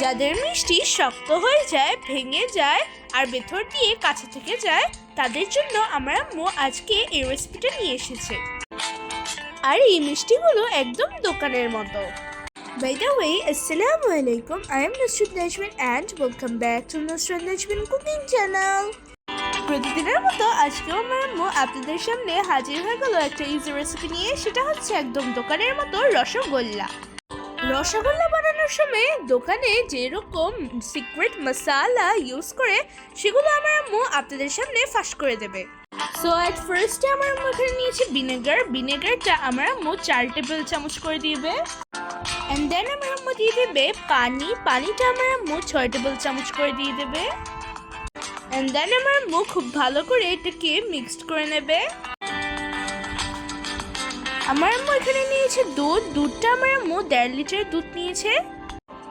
যাদের মিষ্টি শক্ত হয়ে যায় ভেঙে যায় আর ভেতর দিয়ে কাছে থেকে যায় তাদের জন্য আমার আম্মু আজকে এই রেসিপিটা নিয়ে এসেছে আর এই মিষ্টিগুলো একদম দোকানের মতো By the way, Assalamu alaikum. I am Nusrat Najmin and welcome back to Nusrat Najmin Cooking Channel. প্রতিদিনের মতো আজকেও আমার আম্মু আপনাদের সামনে হাজির হয়ে গেল একটা ইজি রেসিপি নিয়ে সেটা হচ্ছে একদম দোকানের মতো রসগোল্লা রসগোল্লা বানানোর সময় দোকানে যেরকম সিক্রেট মশালা ইউজ করে, সেগুলো আমার আম্মু আপনাদের সামনে ফাঁস করে দেবে। সো অ্যাট ফার্স্টে আমার আম্মু এখানে নিয়েছে ভিনেগার ভিনেগারটা আমার আম্মু চার টেবিল চামচ করে দিবে। অ্যান্ড দেন আমার আম্মু দিয়ে দেবে পানি। পানিটা আমার আম্মু ছয় টেবিল চামচ করে দিয়ে দেবে। অ্যান্ড দেন আমার আম্মু খুব ভালো করে এটাকে মিক্সড করে নেবে। আমার আম্মু এখানে নিয়েছে দুধ। দুধটা আমার আম্মু দেড় লিটার দুধ নিয়েছে।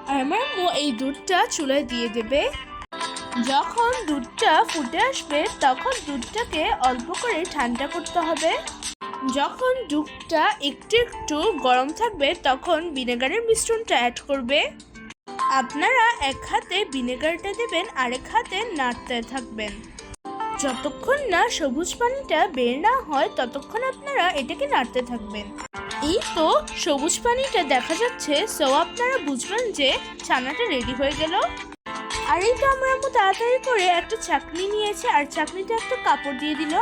আর আমার আম্মু এই দুধটা চুলায় দিয়ে দেবে। যখন দুধটা ফুটে আসবে, তখন দুধটাকে অল্প করে ঠান্ডা করতে হবে। যখন দুধটা একটু একটু গরম থাকবে, তখন ভিনেগারের মিশ্রণটা অ্যাড করবে। আপনারা এক হাতে ভিনেগারটা দেবেন, আরেক হাতে নাড়তে থাকবেন। যতক্ষণ না সবুজ পানিটা বের না হয়, ততক্ষণ আপনারা এটাকে নাড়তে থাকবেন। এই তো সবুজ পানিটা দেখা যাচ্ছে সো আপনারা বুঝবেন যে ছানাটা রেডি হয়ে গেল। আর এই তো আমার আম্মু তাড়াতাড়ি করে একটা চাকনি নিয়েছে, আর চাকনিতে একটা কাপড় দিয়ে দিল।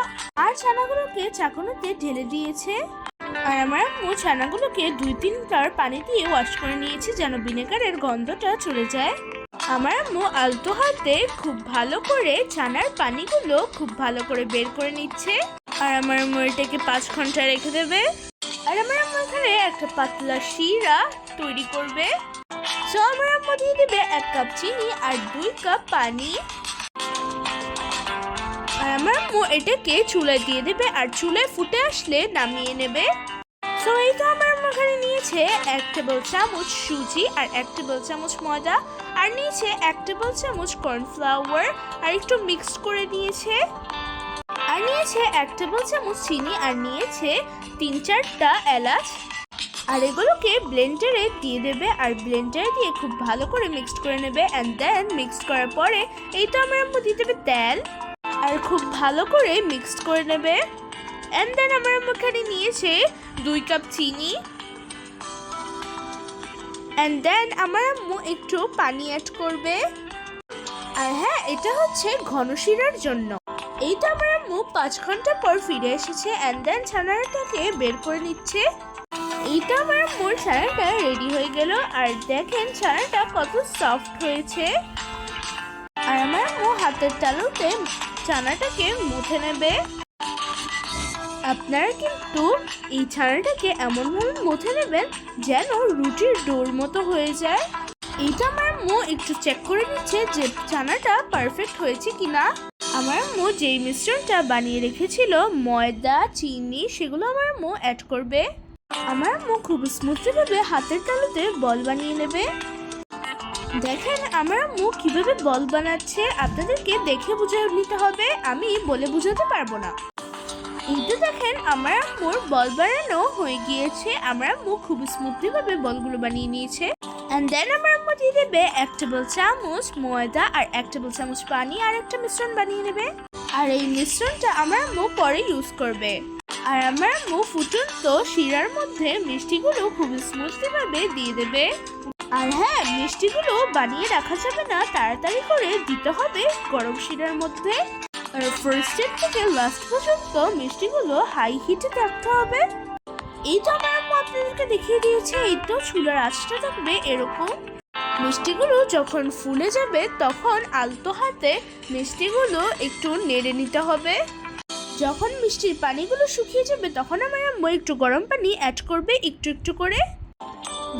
আর ছানাগুলোকে চাকনিতে ঢেলে দিয়েছে। আর আমার আম্মু ছানাগুলোকে দুই তিনবার পানি দিয়ে ওয়াশ করে নিয়েছে, যেন ভিনেগারের গন্ধটা চলে যায়। আমার আম্মু আলতো হাতে খুব ভালো করে ছানার পানিগুলো খুব ভালো করে বের করে নিচ্ছে। আর আমার আম্মু এটাকে পাঁচ ঘণ্টা রেখে দেবে। আর আমার আম্মু এখানে একটা পাতলা শিরা তৈরি করবে। সো আমার আম্মু দিয়ে দেবে এক কাপ চিনি আর দুই কাপ পানি। আর আমার আম্মু এটাকে চুলায় দিয়ে দেবে আর চুলায় ফুটে আসলে নামিয়ে নেবে। সো এই তো আমার এখানে নিয়েছে এক টেবিল চামচ সুজি আর এক টেবিল চামচ ময়দা। আর নিয়েছে এক টেবিল চামচ কর্নফ্লাওয়ার আর একটু মিক্সড করে নিয়েছে। আর নিয়েছে এক টেবিল চামচ চিনি আর নিয়েছে তিন চারটা এলাচ। আর এগুলোকে ব্লেন্ডারে দিয়ে দেবে আর ব্লেন্ডারে দিয়ে খুব ভালো করে মিক্সড করে নেবে অ্যান্ড দেন মিক্সড করার পরে এই তো আমার আম্মু দিয়ে দেবে তেল। আর খুব ভালো করে মিক্সড করে নেবে। অ্যান্ড দেন আমার এখানে নিয়েছে দুই কাপ চিনি। অ্যান্ড দেন আমার আম্মু একটু পানি অ্যাড করবে। আর হ্যাঁ এটা হচ্ছে ঘন শিরার জন্য। এই তো আমার আম্মু পাঁচ ঘণ্টা পর ফিরে এসেছে। অ্যান্ড দেন ছানাটাকে বের করে নিচ্ছে। এইটা আমার মোর ছানাটা রেডি হয়ে গেল। আর দেখেন ছানাটা কত সফট হয়েছে। আর আমার আম্মু হাতের তালুতে ছানাটাকে মুথে নেবে। আপনারা কিন্তু এই ছানাটাকে এমনভাবে মুথে নেবেন যেন রুটির ডোর মতো হয়ে যায়। এইটা আমার আম্মু একটু চেক করে নিচ্ছে যে ছানাটা পারফেক্ট হয়েছে কিনা। আমার আম্মু যেই মিশ্রণটা বানিয়ে রেখেছিল, ময়দা, চিনি, সেগুলো আমার আম্মু অ্যাড করবে। আমার আম্মু খুব স্মুথলি ভাবে হাতের তালুতে বল বানিয়ে নেবে। দেখেন আমার আম্মু কীভাবে বল বানাচ্ছে, আপনাদেরকে দেখে বুঝে নিতে হবে, আমি বলে বুঝাতে পারব না। কিন্তু দেখেন, আমার আম্মুর বল বানানো হয়ে গিয়েছে। আমার আম্মু খুব স্মুথলি ভাবে বলগুলো বানিয়ে নিয়েছে। অ্যান্ড দেন আমার আম্মু দিয়ে দেবে এক টেবিল চামচ ময়দা আর এক টেবিল চামচ পানি আর একটা মিশ্রণ বানিয়ে নেবে। আর এই মিশ্রণটা আমার আম্মু পরে ইউজ করবে। আর আমার আম্মু ফুটন্ত শিরার মধ্যে মিষ্টিগুলো খুব স্মুথলি ভাবে দিয়ে দেবে। আর হ্যাঁ মিষ্টিগুলো বানিয়ে রাখা যাবে না, তাড়াতাড়ি করে দিতে হবে গরম শিরার মধ্যে। ফার্স্ট স্টেপ থেকে লাস্ট পর্যন্ত মিষ্টিগুলো হাই হিটে রাখতে হবে। এই তো আমার আম্মু আপনাদেরকে দেখিয়ে দিয়েছে, এই তো চুলার আঁচটা থাকবে এরকম। মিষ্টিগুলো যখন ফুলে যাবে, তখন আলতো হাতে মিষ্টিগুলো একটু নেড়ে নিতে হবে। যখন মিষ্টির পানিগুলো শুকিয়ে যাবে, তখন আমার আম্মু একটু গরম পানি অ্যাড করবে একটু একটু করে।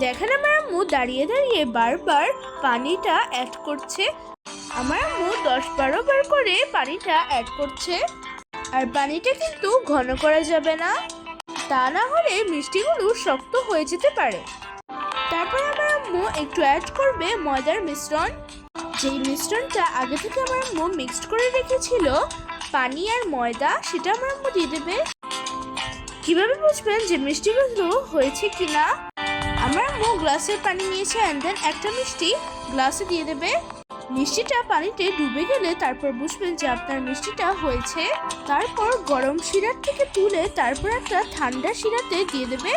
দেখেন আমার আম্মু দাঁড়িয়ে দাঁড়িয়ে বারবার পানিটা অ্যাড করছে। আমার আম্মু দশ বারো বার করে পানিটা অ্যাড করছে। আর পানিটা কিন্তু ঘন করা যাবে না। তা না হলে মিষ্টিগুলো শক্ত হয়ে যেতে পারে। তারপর আমার আম্মু একটু অ্যাড করবে ময়দার মিশ্রণ। যেই মিশ্রণটা আগে থেকে আমার আম্মু মিক্সড করে রেখেছিল, পানি আর ময়দা সেটা আমার আম্মু দিয়ে দেবে। কীভাবে বুঝবেন যে মিষ্টিগুলো হয়েছে কিনা? আমার আম্মু গ্লাসের পানি নিয়েছে অ্যান্ড দেন একটা মিষ্টি গ্লাসে দিয়ে দেবে। মিষ্টিটা পানিতে ডুবে গেলে তারপর বুঝবেন যে আপনার মিষ্টিটা হয়েছে। তারপর গরম শিরার থেকে তুলে তারপর একটা ঠান্ডা শিরাতে দিয়ে দেবে।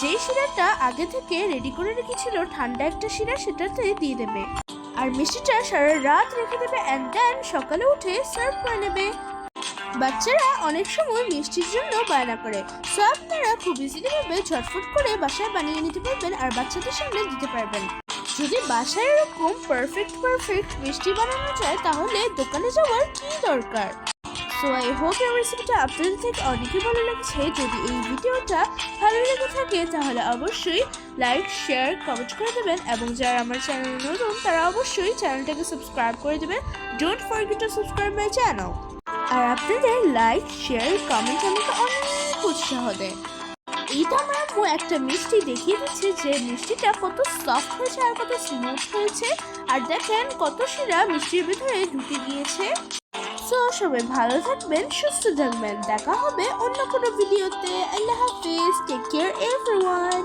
যেই শিরাটা আগে থেকে রেডি করে রেখেছিল, ঠান্ডা একটা শিরা সেটাতে দিয়ে দেবে। আর মিষ্টিটা সারা রাত রেখে দেবে অ্যান্ড দেন সকালে উঠে সার্ভ করে নেবে। বাচ্চারা অনেক সময় মিষ্টির জন্য বায়না করে। সো আপনারা খুব ইজিলি ভাবে ঝটফট করে বাসায় বানিয়ে নিতে পারবেন আর বাচ্চাদের সামনে দিতে পারবেন। যদি বাসায় এরকম পারফেক্ট পারফেক্ট মিষ্টি বানানো যায়, তাহলে দোকানে যাওয়ার কি দরকার? সো আই হোপ এই রেসিপিটা আপনাদের থেকে অনেকই ভালো লাগছে। যদি এই ভিডিওটা ভালো লেগে থাকে, তাহলে অবশ্যই লাইক শেয়ার কমেন্ট করে দেবেন। এবং যারা আমার চ্যানেল নতুন, তারা অবশ্যই চ্যানেলটাকে সাবস্ক্রাইব করে দেবেন। Don't forget to subscribe my channel আর আপনাদের লাইক শেয়ার কমেন্ট আমাকে অনেক উৎসাহ দেয়। এইটা আমার আম্মু একটা মিষ্টি দেখিয়ে দিচ্ছে যে মিষ্টিটা কত সফট হয়েছে আর কত স্মুথ হয়েছে। আর দেখেন কত শিরা মিষ্টির ভিতরে ঢুকে গিয়েছে। সো সবাই ভালো থাকবেন, সুস্থ থাকবেন। দেখা হবে অন্য কোনো ভিডিওতে আল্লাহ হাফিজ টেক কেয়ার এভরিওয়ান